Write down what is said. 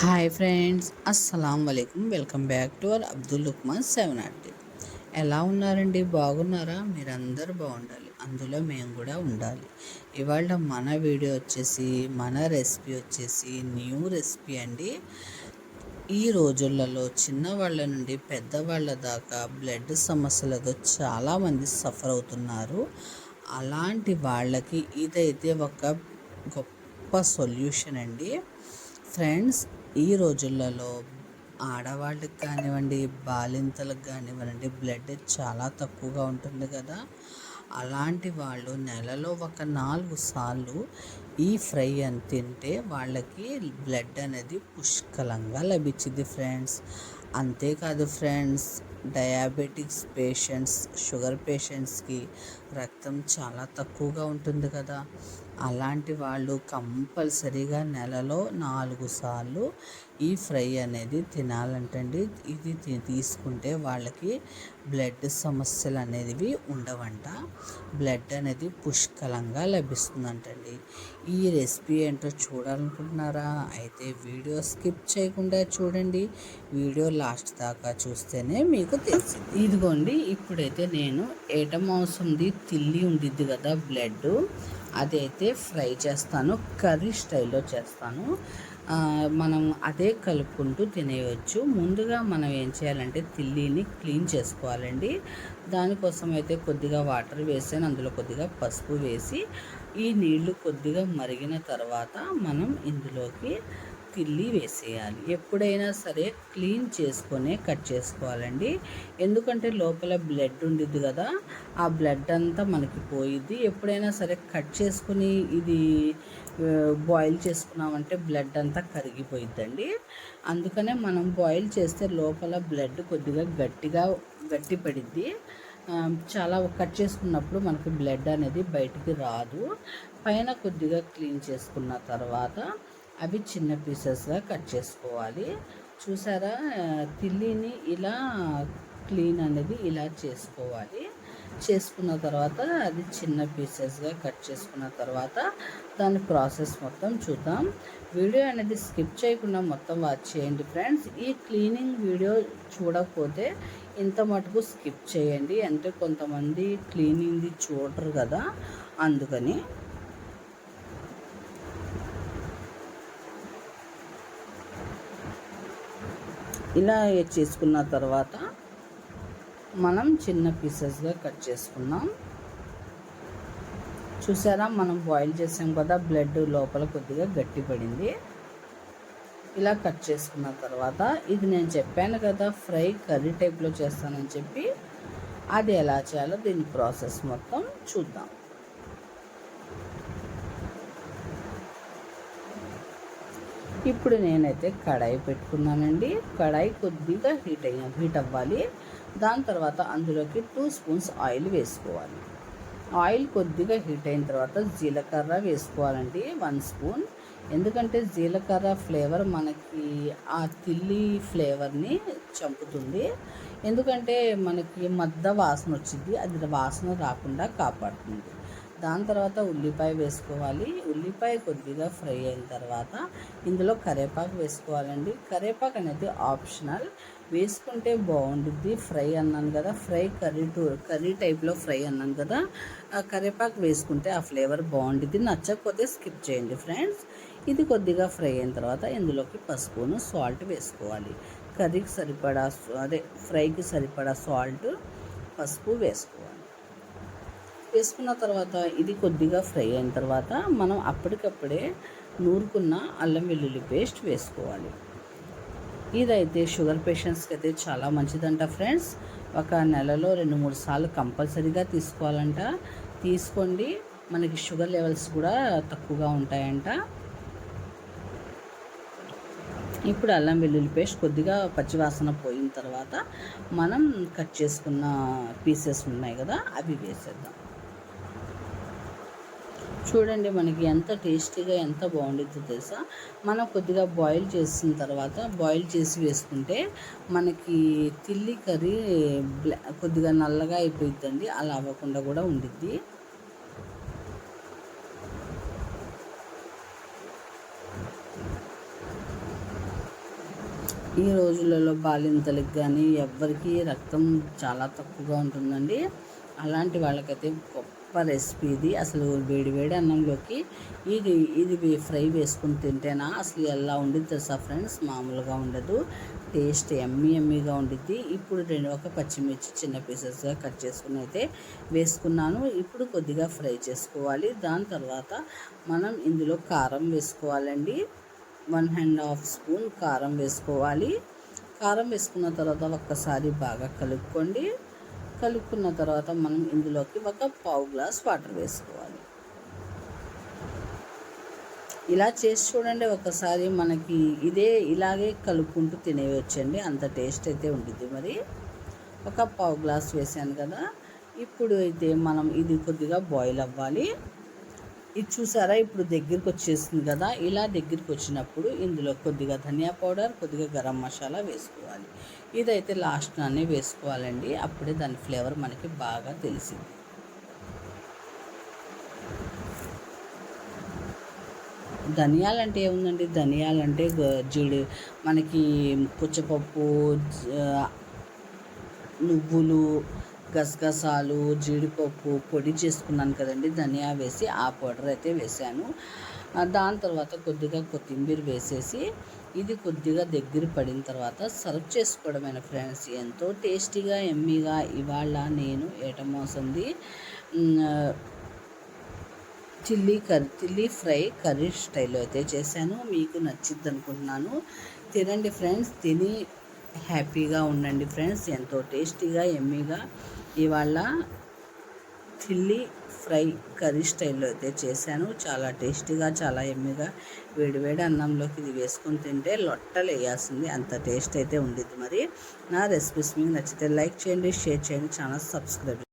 Hi friends అస్సలం వలైకుమ్ welcome back to our Abdul Lukman seven RT ఎలా ఉన్నారండి? బాగున్నారా? మీరందరూ బాగుండాలి. అందులో మేము కూడా ఉండాలి. ఇవాళ మన వీడియో వచ్చేసి మన రెసిపీ వచ్చేసి న్యూ రెసిపీ అండి. ఈ రోజులలో చిన్నవాళ్ళ నుండి పెద్దవాళ్ళ దాకా బ్లడ్ సమస్యలతో చాలామంది సఫర్ అవుతున్నారు. అలాంటి వాళ్ళకి ఇదైతే ఒక గొప్ప సొల్యూషన్ అండి. ఫ్రెండ్స్ ఈ రోజులలో ఆడవాళ్ళకి కానివ్వండి బాలింతలకు కానివ్వండి బ్లడ్ చాలా తక్కువగా ఉంటుంది కదా. అలాంటి వాళ్ళు నెలలో ఒక నాలుగు సార్లు ఈ ఫ్రై అని తింటే వాళ్ళకి బ్లడ్ అనేది పుష్కలంగా లభించింది ఫ్రెండ్స్ అంతేకాదు ఫ్రెండ్స్ డయాబెటిక్స్ పేషెంట్స్ షుగర్ పేషెంట్స్కి రక్తం చాలా తక్కువగా ఉంటుంది కదా. అలాంటి వాళ్ళు కంపల్సరీగా నెలలో నాలుగు సార్లు ఈ ఫ్రై అనేది తినాలంటండి. ఇది తీసుకుంటే వాళ్ళకి బ్లడ్ సమస్యలు అనేవి ఉండవంట. బ్లడ్ అనేది పుష్కలంగా లభిస్తుందంటండి. ఈ రెసిపీ ఏంటో చూడాలనుకుంటున్నారా? అయితే వీడియో స్కిప్ చేయకుండా చూడండి. వీడియో లాస్ట్ దాకా చూస్తేనే మీకు తెలిసింది. ఇదిగోండి ఇప్పుడైతే నేను ఎటమాంసంది తిల్లి ఉండిద్ది కదా బ్లడ్ అదైతే ఫ్రై చేస్తాను కర్రీ స్టైల్లో చేస్తాను. మనం అదే కలుపుకుంటూ తినేయవచ్చు ముందుగా మనం ఏం చేయాలంటే తిల్లీని క్లీన్ చేసుకోవాలండి. దానికోసం అయితే కొద్దిగా వాటర్ వేసాను అందులో కొద్దిగా పసుపు వేసి ఈ నీళ్ళు కొద్దిగా మరిగిన తర్వాత మనం ఇందులోకి పిల్లి వేసేయాలి. ఎప్పుడైనా సరే క్లీన్ చేసుకొనే కట్ చేసుకోవాలండి. ఎందుకంటే లోపల బ్లడ్ ఉండిద్ది కదా ఆ బ్లడ్ అంతా మనకి పోయిద్ది. ఎప్పుడైనా సరే కట్ చేసుకుని ఇది బాయిల్ చేసుకున్నామంటే బ్లడ్ అంతా కరిగిపోయిద్దండి. అందుకనే మనం బాయిల్ చేస్తే లోపల బ్లడ్ కొద్దిగా గట్టిగా గట్టి పడిద్ది. చాలా కట్ చేసుకున్నప్పుడు మనకి బ్లడ్ అనేది బయటికి రాదు. పైన కొద్దిగా క్లీన్ చేసుకున్న తర్వాత అవి చిన్న పీసెస్గా కట్ చేసుకోవాలి. చూసారా? తిల్లిని ఇలా క్లీన్ అనేది ఇలా చేసుకోవాలి. చేసుకున్న తర్వాత అది చిన్న పీసెస్గా కట్ చేసుకున్న తర్వాత దాని ప్రాసెస్ మొత్తం చూద్దాం. వీడియో అనేది స్కిప్ చేయకుండా మొత్తం వాచ్ చేయండి ఫ్రెండ్స్ ఈ క్లీనింగ్ వీడియో చూడకపోతే ఇంత మటుకు స్కిప్ చేయండి. అంటే కొంతమంది క్లీనింగ్ది చూడరు కదా. అందుకని ఇలా చేసుకున్న తర్వాత మనం చిన్న పీసెస్గా కట్ చేసుకున్నాం చూసారా? మనం బాయిల్ చేసాం కదా బ్లడ్ లోపల కొద్దిగా గట్టి పడింది. ఇలా కట్ చేసుకున్న తర్వాత ఇది నేను చెప్పాను కదా ఫ్రై కర్రీ టైప్లో చేస్తానని చెప్పి. అది ఎలా చేయాలో దీని ప్రాసెస్ మొత్తం చూద్దాం. ఇప్పుడు నేనైతే కడాయి పెట్టుకున్నానండి. కడాయి కొద్దిగా హీట్ అయ్యా హీట్ అవ్వాలి. దాని తర్వాత అందులోకి టూ స్పూన్స్ ఆయిల్ వేసుకోవాలి. ఆయిల్ కొద్దిగా హీట్ అయిన తర్వాత జీలకర్ర వేసుకోవాలండి వన్ స్పూన్. ఎందుకంటే జీలకర్ర ఫ్లేవర్ మనకి ఆ తిల్లి ఫ్లేవర్ని చంపుతుంది. ఎందుకంటే మనకి మద్ద వాసన వచ్చింది అది వాసన రాకుండా కాపాడుతుంది. దాని తర్వాత ఉల్లిపాయ వేసుకోవాలి. ఉల్లిపాయ కొద్దిగా ఫ్రై అయిన తర్వాత ఇందులో కరేపాకు వేసుకోవాలండి. కరేపాకు అనేది ఆప్షనల్. వేసుకుంటే బాగుంటుంది ఫ్రై అన్నాను కదా ఫ్రై కర్రీ టూ కర్రీ టైప్లో ఫ్రై అన్నాను కదా ఆ కరేపాకు వేసుకుంటే ఆ ఫ్లేవర్ బాగుంటుంది నచ్చకపోతే స్కిప్ చేయండి ఫ్రెండ్స్. ఇది కొద్దిగా ఫ్రై అయిన తర్వాత ఇందులోకి పసుపును సాల్ట్ వేసుకోవాలి. కర్రీకి సరిపడా అదే ఫ్రైకి సరిపడా సాల్ట్ పసుపు వేసుకోవాలి. వేసుకున్న తర్వాత ఇది కొద్దిగా ఫ్రై అయిన తర్వాత మనం అప్పటికప్పుడే నూరుకున్న అల్లం వెల్లుల్లి పేస్ట్ వేసుకోవాలి. ఇదైతే షుగర్ పేషెంట్స్కి అయితే చాలా మంచిదంట ఫ్రెండ్స్. ఒక నెలలో రెండు మూడు సార్లు కంపల్సరీగా తీసుకోవాలంట. తీసుకోండి. మనకి షుగర్ లెవెల్స్ కూడా తక్కువగా ఉంటాయంట. ఇప్పుడు అల్లం వెల్లుల్లి పేస్ట్ కొద్దిగా పచ్చివాసన పోయిన తర్వాత మనం కట్ చేసుకున్న పీసెస్ ఉన్నాయి కదా అవి వేసేద్దాం. చూడండి మనకి ఎంత టేస్టీగా ఎంత బాగుండిద్దో తెలుసా? మనం కొద్దిగా బాయిల్ చేసిన తర్వాత బాయిల్ చేసి వేసుకుంటే మనకి తిల్లి కర్రీ కొద్దిగా నల్లగా అయిపోయిద్దండి. అలా అవ్వకుండా కూడా ఉండిద్ది. ఈ రోజులలో బాలింతలకు కానీ ఎవ్వరికీ రక్తం చాలా తక్కువగా ఉంటుందండి. అలాంటి వాళ్ళకైతే గొప్ప రెసిపీ ఇది. అసలు వేడి వేడి అన్నంలోకి ఇది ఇది ఫ్రై వేసుకుని తింటేనా? అసలు ఎలా ఉండిద్ది తెలుసా ఫ్రెండ్స్ మామూలుగా ఉండదు. టేస్ట్ ఎమ్మీ ఎమ్మీగా ఉండిద్ది. ఇప్పుడు రెండు ఒక పచ్చిమిర్చి చిన్న పీసెస్గా కట్ చేసుకుని అయితే వేసుకున్నాను. ఇప్పుడు కొద్దిగా ఫ్రై చేసుకోవాలి. దాని తర్వాత మనం ఇందులో కారం వేసుకోవాలండి. వన్ అండ్ హాఫ్ స్పూన్ కారం వేసుకోవాలి. కారం వేసుకున్న తర్వాత ఒక్కసారి బాగా కలుపుకోండి. కలుపుకున్న తర్వాత మనం ఇందులోకి ఒక పావు గ్లాస్ వాటర్ వేసుకోవాలి. ఇలా చేసి చూడండి ఒకసారి మనకి ఇదే ఇలాగే కలుపుకుంటూ తినేయొచ్చండి. అంత టేస్ట్ అయితే ఉంటుంది మరి. ఒక పావు గ్లాస్ వేసాను కదా. ఇప్పుడు అయితే మనం ఇది కొద్దిగా బాయిల్ అవ్వాలి. ఇది చూసారా? ఇప్పుడు దగ్గరికి వచ్చేసింది కదా? ఇలా దగ్గరికి వచ్చినప్పుడు ఇందులో కొద్దిగా ధనియా పౌడర్ కొద్దిగా గరం మసాలా వేసుకోవాలి. ఇదైతే లాస్ట్లోనే వేసుకోవాలండి. అప్పుడే దాని ఫ్లేవర్ మనకి బాగా తెలిసింది. ధనియాలు అంటే ఏముందండి? ధనియాలు అంటే జీడి మనకి పుచ్చపప్పు నువ్వులు గసగసాలు జీడిపప్పు పొడి చేసుకున్నాను కదండి. ధనియా వేసి ఆ పౌడర్ అయితే వేసాను దాని తర్వాత కొద్దిగా కొత్తిమీర వేసేసి ఇది కొద్దిగా దగ్గర పడిన తర్వాత సర్వ్ చేసుకోవడమైన ఫ్రెండ్స్. ఎంతో టేస్టీగా ఎమ్మీగా ఇవాళ నేను ఏటమోసంది chilli curry chilli fry curry స్టైల్లో అయితే చేశాను. మీకు నచ్చిద్ది అనుకుంటున్నాను తినండి ఫ్రెండ్స్ తిని హ్యాపీగా ఉండండి ఫ్రెండ్స్. ఎంతో టేస్టీగా ఎమ్మీగా ఇవాళ చిల్లీ ఫ్రై కర్రీ స్టైల్లో అయితే చేశాను. చాలా టేస్టీగా చాలా ఎమ్మిగా వేడివేడి అన్నంలోకి ఇది వేసుకొని తింటే లొట్టలు వేయాల్సింది. అంత టేస్ట్ అయితే ఉండిద్ది మరి. నా రెసిపీస్ మీకు నచ్చితే లైక్ చేయండి షేర్ చేయండి ఛానల్ సబ్స్క్రైబ్